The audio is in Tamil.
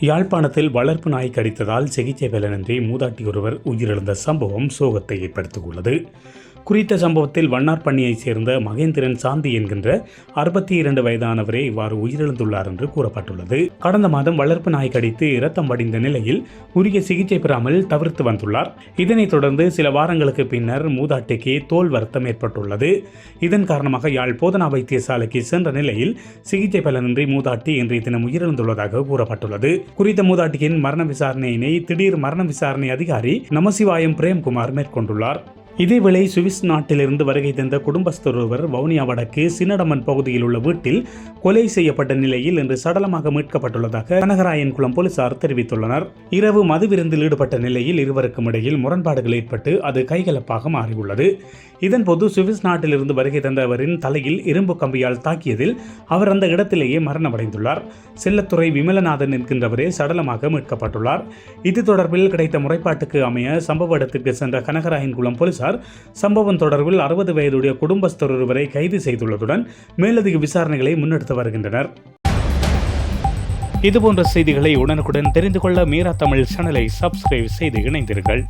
யாழ்ப்பாணத்தில் வளர்ப்பு நாய் கடித்ததால் சிகிச்சை பலனின்றி மூதாட்டி ஒருவர் உயிரிழந்த சம்பவம் சோகத்தை ஏற்படுத்தியுள்ளது. குறித்த சம்பவத்தில் வண்ணார்பண்ணியைச் சேர்ந்த மகேந்திரன் சாந்தி என்கின்ற அறுபத்தி இரண்டு வயதானவரே இவ்வாறு உயிரிழந்துள்ளார் என்று கூறப்பட்டுள்ளது. கடந்த மாதம் வளர்ப்பு நாய் கடித்து இரத்தம் வடிந்த நிலையில் உரிய சிகிச்சை பெறாமல் தவிர்த்து வந்துள்ளார். இதனைத் தொடர்ந்து சில வாரங்களுக்கு பின்னர் மூதாட்டிக்கு தோல் வருத்தம் ஏற்பட்டுள்ளது. இதன் காரணமாக யாழ் போதனா வைத்தியசாலைக்கு சென்ற நிலையில் சிகிச்சை பலனின்றி மூதாட்டி இன்றைய தினம் உயிரிழந்துள்ளதாக கூறப்பட்டுள்ளது. குறித்த மூதாட்டியின் மரண விசாரணையினை திடீர் மரண விசாரணை அதிகாரி நமசிவாயம் பிரேம்குமார் மேற்கொண்டுள்ளார். இதேவேளை சுவிஸ் நாட்டிலிருந்து வருகை தந்த குடும்பஸ்தர் ஒருவர் வவுனியா வடக்கு சின்னடமன் பகுதியில் உள்ள வீட்டில் கொலை செய்யப்பட்ட நிலையில் இன்று சடலமாக மீட்கப்பட்டுள்ளதாக கனகராயன்குளம் போலீசார் தெரிவித்துள்ளனர். இரவு மது விருந்தில் ஈடுபட்ட நிலையில் இருவருக்கும் இடையில் முரண்பாடுகள் ஏற்பட்டு அது கைகலப்பாக மாறியுள்ளது. இதன்போது சுவிஸ் நாட்டிலிருந்து வருகை தந்தவரின் தலையில் இரும்பு கம்பியால் தாக்கியதில் அவர் அந்த இடத்திலேயே மரணமடைந்துள்ளார். செல்லத்துறை விமலநாதன் என்கின்றவரே சடலமாக மீட்கப்பட்டுள்ளார். இது தொடர்பில் கிடைத்த முறைப்பாட்டுக்கு அமைய சம்பவ இடத்திற்கு சென்ற கனகராயன்குளம் போலீசார் சம்பவம் தொடர்பில் அறுபது வயதுடைய குடும்பஸ்தர் ஒருவரை கைது செய்துள்ளதுடன் மேலதிக விசாரணைகளை முன்னெடுத்து வருகின்றனர். இதுபோன்ற செய்திகளை உடனுக்குடன் தெரிந்து கொள்ள மீரா தமிழ் சேனலை சப்ஸ்கிரைப் செய்து இணைந்தீர்கள்